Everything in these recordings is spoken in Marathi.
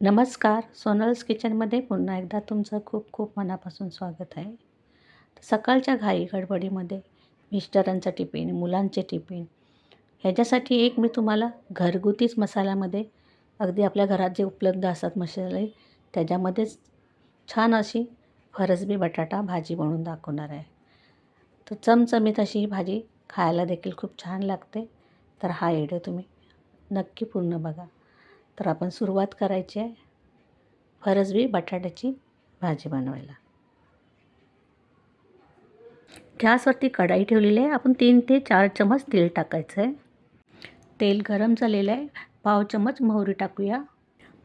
नमस्कार सोनल्स किचनमध्ये पुन्हा एकदा तुमचं खूप खूप मनापासून स्वागत आहे. सकाळच्या घाई गडबडीमध्ये मिस्टरांचा टिफिन मुलांचे टिफिन ह्याच्यासाठी एक मी तुम्हाला घरगुतीच मसाल्यामध्ये अगदी आपल्या घरात जे उपलब्ध असतात मसाले त्याच्यामध्येच छान अशी फरसबी बटाटा भाजी बनवून दाखवणार आहे. तर चमचमीत अशी ही भाजी खायला देखील खूप छान लागते. तर हा व्हिडिओ तुम्ही नक्की पूर्ण बघा. तर आपण सुरुवात करायची आहे फरसबी बटाट्याची भाजी बनवायला. गॅसवरती कढाई ठेवलेली आहे. आपण तीन ते चार चमच तेल टाकायचं आहे. तेल गरम झालेलं आहे. पाव चमच मोहरी टाकूया.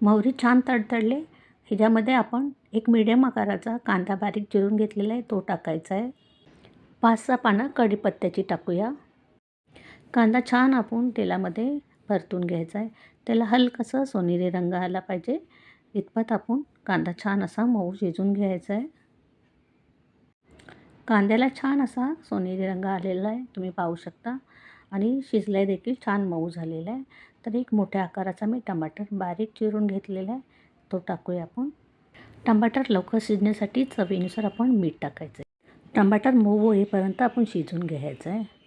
मोहरी छान तडतडले. ह्याच्यामध्ये आपण एक मिडियम आकाराचा कांदा बारीक चिरून घेतलेला आहे. तो टाकायचा आहे. पाच सहा पानं कढीपत्त्याची टाकूया. कांदा छान आपण तेलामध्ये परतून घ्यायचा आहे. त्याला हलकंसं सोनेरी रंग आला पाहिजे. इतपत आपण कांदा छान असा मऊ शिजून घ्यायचा आहे. कांद्याला छान असा सोनेरी रंग आलेला आहे. तुम्ही पाहू शकता. आणि शिजलाय देखील छान मऊ झालेला आहे. तर एक मोठ्या आकाराचा मी टमाटर बारीक चिरून घेतलेला आहे. तो टाकूया आपण. टमाटर लवकर शिजण्यासाठी चवीनुसार आपण मीठ टाकायचं आहे. टमाटर मऊ होईपर्यंत आपण शिजून घ्यायचं आहे.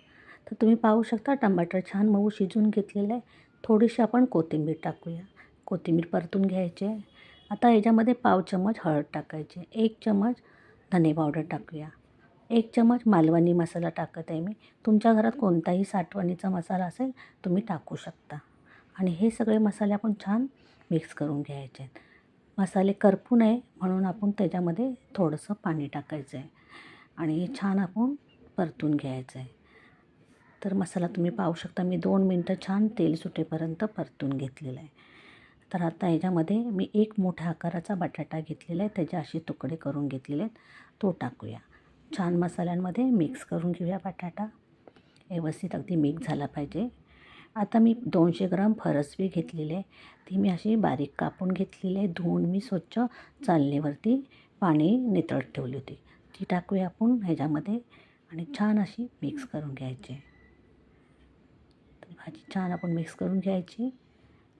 तर तुम्ही पाहू शकता टमाटर छान मऊ शिजून घेतलेलं आहे. थोडीशी आपण कोथिंबीर टाकूया. कोथिंबीर परतून घ्यायची आहे. आता याच्यामध्ये पाव चमच हळद टाकायची एक चमच धने पावडर टाकूया. एक चमच मालवणी मसाला टाकत आहे मी. तुमच्या घरात कोणताही साठवणीचा मसाला असेल तुम्ही टाकू शकता. आणि हे सगळे मसाले आपण छान मिक्स करून घ्यायचे आहेत. मसाले करपू नये म्हणून आपण त्याच्यामध्ये थोडंसं पाणी टाकायचं आहे. आणि हे छान आपण परतून घ्यायचं आहे. तर मसाला तुम्ही पाहू शकता. मी दोन मिनटं छान तेल सुटेपर्यंत परतून घेतलेलं आहे. तर आता ह्याच्यामध्ये मी एक मोठ्या आकाराचा बटाटा घेतलेला आहे. त्याचे असे तुकडे करून घेतलेले आहेत. तो टाकूया. छान मसाल्यांमध्ये मिक्स करून घेऊया बटाटा. व्यवस्थित अगदी मिक्स झाला पाहिजे. आता मी दोनशे ग्राम फरसबी घेतलेली आहे. ती मी अशी बारीक कापून घेतलेली आहे. धुवून मी स्वच्छ चालणीवरती पाणी नितळत ठेवली होती. ती टाकूया आपण ह्याच्यामध्ये आणि छान अशी मिक्स करून घ्यायची भाजी छान आपण मिक्स करून घ्यायची.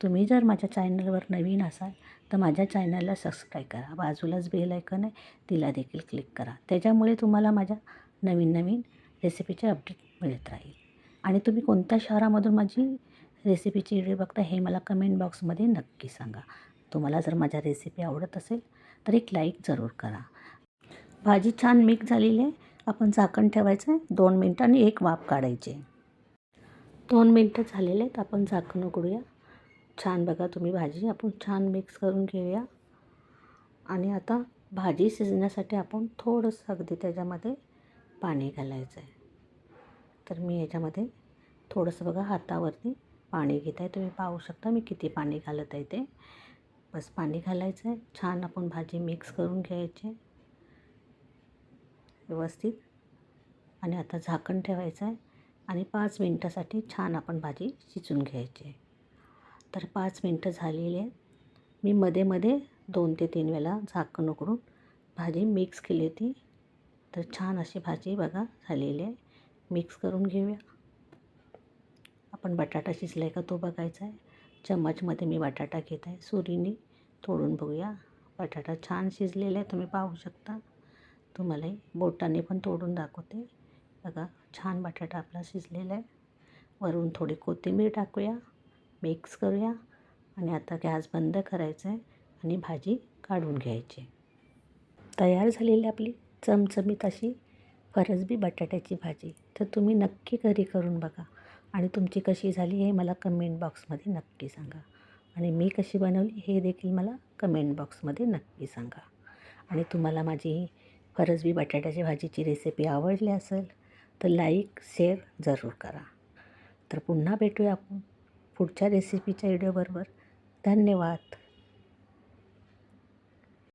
तुम्ही जर माझ्या चॅनलवर नवीन असाल तर माझ्या चॅनलला सबस्क्राईब करा. बाजूलाच बेल ऐकन आहे तिला देखील क्लिक करा. त्याच्यामुळे तुम्हाला माझ्या नवीन नवीन रेसिपीचे अपडेट मिळत राहील. आणि तुम्ही कोणत्या शहरामधून माझी रेसिपीची व्हिडिओ बघता हे मला कमेंट बॉक्समध्ये नक्की सांगा. तुम्हाला जर माझ्या रेसिपी आवडत असेल तर एक लाईक जरूर करा. भाजी छान मिक्स झालेली आहे. आपण झाकण ठेवायचं आहे दोन मिनटांनी एक वाफ काढायची दोन मिनटं झालेले आहेत. आपण झाकण उघडूया छान बघा तुम्ही भाजी. आपण छान मिक्स करून घेऊया. आणि आता भाजी शिजण्यासाठी आपण थोडंसं अगदी त्याच्यामध्ये पाणी घालायचं आहे. तर मी याच्यामध्ये थोडंसं बघा हातावरती पाणी घेत आहे. तुम्ही पाहू शकता मी किती पाणी घालत आहे ते. बस पाणी घालायचं आहे. छान आपण भाजी मिक्स करून घ्यायची. व्यवस्थित. आणि आता झाकण ठेवायचं आहे. आणि पाच मिनटासाठी छान आपण भाजी शिजून घ्यायची. आहे तर पाच मिनटं झालेली आहेत. मी मध्ये मध्ये दोन ते तीन वेळा झाकण उकडून भाजी मिक्स केली होती. तर छान अशी भाजी बघा झालेली आहे. मिक्स करून घेऊया. आपण बटाटा शिजला आहे का तो बघायचा आहे. चम्मचमध्ये मी बटाटा घेत आहे. सुरीने तोडून बघूया. बटाटा छान शिजलेला आहे. तुम्ही पाहू शकता. तुम्हालाही बोटाने पण तोडून दाखवते. बघा छान बटाटा आपला शिजलेला आहे. वरून थोडी कोथिंबीर टाकूया मिक्स करूया आणि आता गॅस बंद करायचा आहे आणि भाजी काढून घ्यायची. तयार झालेली आपली चमचमीत अशी फरसबी बटाट्याची भाजी. तर तुम्ही नक्की घरी करून बघा आणि तुमची कशी झाली हे मला कमेंट बॉक्समध्ये नक्की सांगा. आणि मी कशी बनवली हे देखील मला कमेंट बॉक्समध्ये नक्की सांगा. आणि तुम्हाला माझी फरसबी बटाट्याची भाजीची रेसिपी आवडली असेल तर लाईक शेअर जरूर करा. तर पुन्हा भेटूया आपण पुढच्या रेसिपीच्या व्हिडिओबरोबर धन्यवाद.